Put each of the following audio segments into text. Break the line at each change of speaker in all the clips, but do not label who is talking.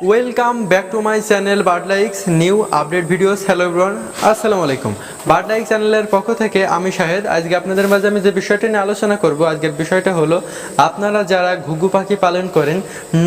Welcome back to my channel Birdlikes new update videos hello everyone আসসালামু আলাইকুম বার্ডলাইক চ্যানেলের পক্ষ থেকে আমি শাহেদ। আজকে আপনাদের মাঝে আমি যে বিষয়টা নিয়ে আলোচনা করব আজকের বিষয়টা হলো আপনারা যারা ঘুঘু পাখি পালন করেন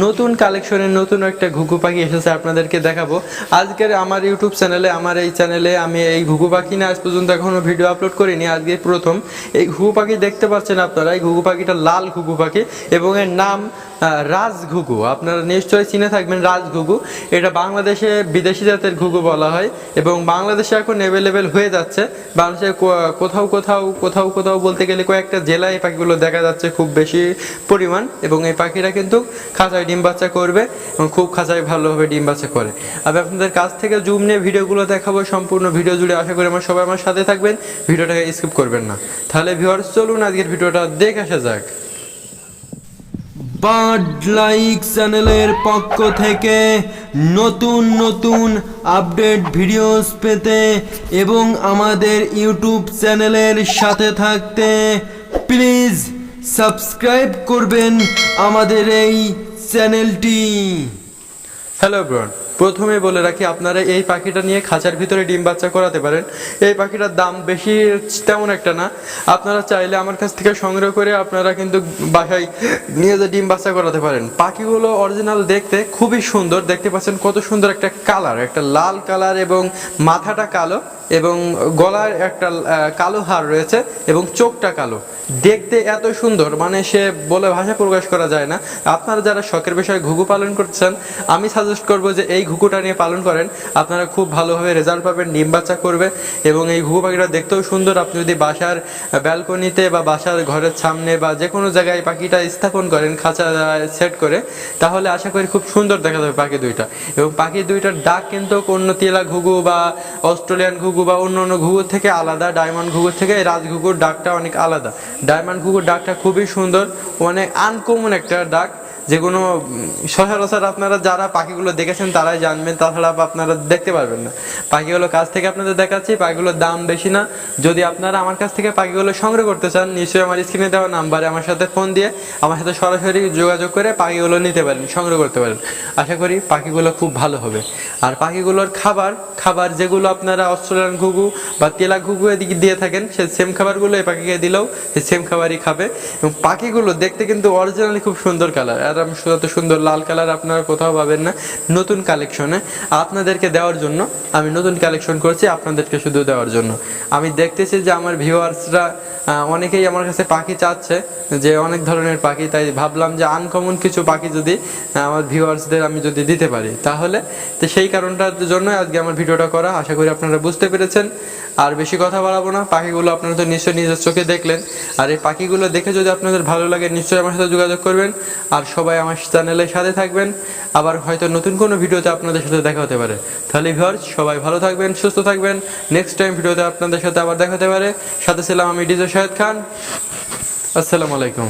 নতুন কালেকশনের নতুন একটা ঘুঘু পাখি এসেছে আপনাদেরকে দেখাবো। আজকের আমার ইউটিউব চ্যানেলে আমার এই চ্যানেলে আমি এই ঘুঘু পাখি নিয়ে আজ পর্যন্ত এখনও ভিডিও আপলোড করিনি। আজকে প্রথম। এই ঘুঘু পাখি দেখতে পাচ্ছেন আপনারা এই ঘুঘু পাখিটা লাল ঘুঘু পাখি এবং এর নাম আহ, রাজঘুঘু আপনারা নিশ্চয়ই চিনে থাকবেন রাজঘুঘু এটা বাংলাদেশে বিদেশি জাতের ঘুঘু বলা হয় এবং বাংলাদেশে এখন অ্যাভেলেবেল হয়ে যাচ্ছে। বাংলাদেশে কো- কোথাও কোথাও কোথাও কোথাও বলতে গেলে কয়েকটা জেলায় এই পাখিগুলো দেখা যাচ্ছে খুব বেশি পরিমাণ এবং এই পাখিরা কিন্তু খাঁচায় ডিম বাচ্চা করবে এবং খুব খাঁচায় ভালোভাবে ডিম বাচ্চা করে। আমি আপনাদের কাছ থেকে জুম নিয়ে ভিডিওগুলো দেখাবো, সম্পূর্ণ ভিডিও জুড়ে আশা করি আমার সবাই আমার সাথে থাকবেন, ভিডিওটাকে স্কিপ করবেন না। তাহলে ভিউয়ার্স, চলুন আজকের ভিডিওটা দেখে আসা যাক।
বার্ড লাইক চ্যানেলের পক্ষ থেকে নতুন নতুন আপডেট ভিডিওস পেতে এবং আমাদের ইউটিউব চ্যানেলের সাথে থাকতে প্লিজ সাবস্ক্রাইব করবেন আমাদের এই চ্যানেলটি
হ্যালো ব্রন প্রথমে বলে রাখি, আপনারা এই পাখিটা নিয়ে খাঁচার ভিতরে ডিম বাচ্চা করাতে পারেন। এই পাখিটার দাম বেশি তেমন একটা না। আপনারা চাইলে আমার কাছ থেকে সংগ্রহ করে আপনারা কিন্তু বাসায় নিয়ে যে ডিম বাচ্চা করাতে পারেন। পাখিগুলো অরিজিনাল দেখতে খুবই সুন্দর। দেখতে পাচ্ছেন কত সুন্দর একটা কালার একটা লাল কালার এবং মাথাটা কালো। এবং গলার একটা কালো হার রয়েছে এবং চোখটা কালো। দেখতে এত সুন্দর মানে সে বলে ভাষা প্রকাশ করা যায় না। আপনারা যারা শখের বিষয়ে ঘুঘু পালন করছেন, আমি সাজেস্ট করব যে এই ঘুঘুটা নিয়ে পালন করেন। আপনারা খুব ভালোভাবে রেজাল্ট পাবেন ডিম বাচ্চা করবে এবং এই ঘুঘু পাখিটা দেখতেও সুন্দর। আপনি যদি বাসার ব্যালকনিতে বা বাসার ঘরের সামনে বা যে কোনো জায়গায় পাখিটা স্থাপন করেন, খাঁচা সেট করে, তাহলে আশা করি খুব সুন্দর দেখা যাবে পাখি দুইটা। এবং পাখি দুইটার ডাক কিন্তু অন্য তেলা ঘুঘু বা অস্ট্রেলিয়ান ঘুঘু বা অন্য অন্য ঘুঘুর থেকে আলাদা, ডায়মন্ড ঘুঘুর থেকে রাজ ঘুঘুর ডাকটা অনেক আলাদা। ডায়মন্ড ঘুঘুর ডাকটা খুবই সুন্দর, অনেক আনকমন একটা ডাক। যেগুলো উম, সচরাচর আপনারা যারা পাখিগুলো দেখেছেন তারাই জানবেন তাছাড়া আপনারা দেখতে পারবেন না। পাখিগুলো কাছ থেকে আপনাদের দেখাচ্ছি পাখিগুলোর দাম বেশি না। যদি আপনারা আমার কাছ থেকে পাখিগুলো সংগ্রহ করতে চান নিশ্চয়ই আমার স্ক্রিনে দেওয়া নাম্বারে আমার সাথে ফোন দিয়ে আমার সাথে সরাসরি যোগাযোগ করে পাখিগুলো নিতে পারেন সংগ্রহ করতে পারেন। আশা করি পাখিগুলো খুব ভালো হবে। আর পাখিগুলোর খাবার খাবার যেগুলো আপনারা অস্ট্রেলিয়ান ঘুঘু বা তেলা ঘুঘু এদিকে দিয়ে থাকেন সেই সেম খাবারগুলো এই পাখিকে দিলেও সেই সেম খাবারই খাবে। এবং পাখিগুলো দেখতে কিন্তু অরিজিনালি খুব সুন্দর কালার আর এত সুন্দর লাল কালার আপনারা কোথাও পাবেন না। নতুন কালেকশনে আপনাদেরকে দেওয়ার জন্য, আমি নতুন কালেকশন করছি আপনাদেরকে শুধু দেওয়ার জন্য। আমি দেখতেছি যে আমার ভিউয়ার্সরা অনেকেই আমার কাছে পাখি চাচ্ছে যে অনেক ধরনের পাখি, তাই ভাবলাম যে আনকমন কিছু পাখি যদি আমার ভিউয়ার্সদের আমি যদি দিতে পারি। তাহলে, তো সেই কারণটার জন্য আজকে আমার ভিডিওটা করা। আশা করি আপনারা বুঝতে পেরেছেন। আর বেশি কথা বাড়াবো না। পাখিগুলো আপনারা তো নিশ্চয়ই নিজের চোখে দেখলেন। আর এই পাখিগুলো দেখে যদি আপনাদের ভালো লাগে, নিশ্চয়ই আমার সাথে যোগাযোগ করবেন। আর সবাই আমার চ্যানেলের সাথে থাকবেন। আবার হয়তো নতুন কোনো ভিডিওতে আপনাদের সাথে দেখা হতে পারে। তাহলে ভিউয়ার্স সবাই ভালো থাকবেন, সুস্থ থাকবেন। নেক্সট টাইম ভিডিওতে আপনাদের সাথে আবার দেখা হতে পারে। সাথে ছিলাম আমি ডিজে শাহেদ খান আসসালামু আলাইকুম।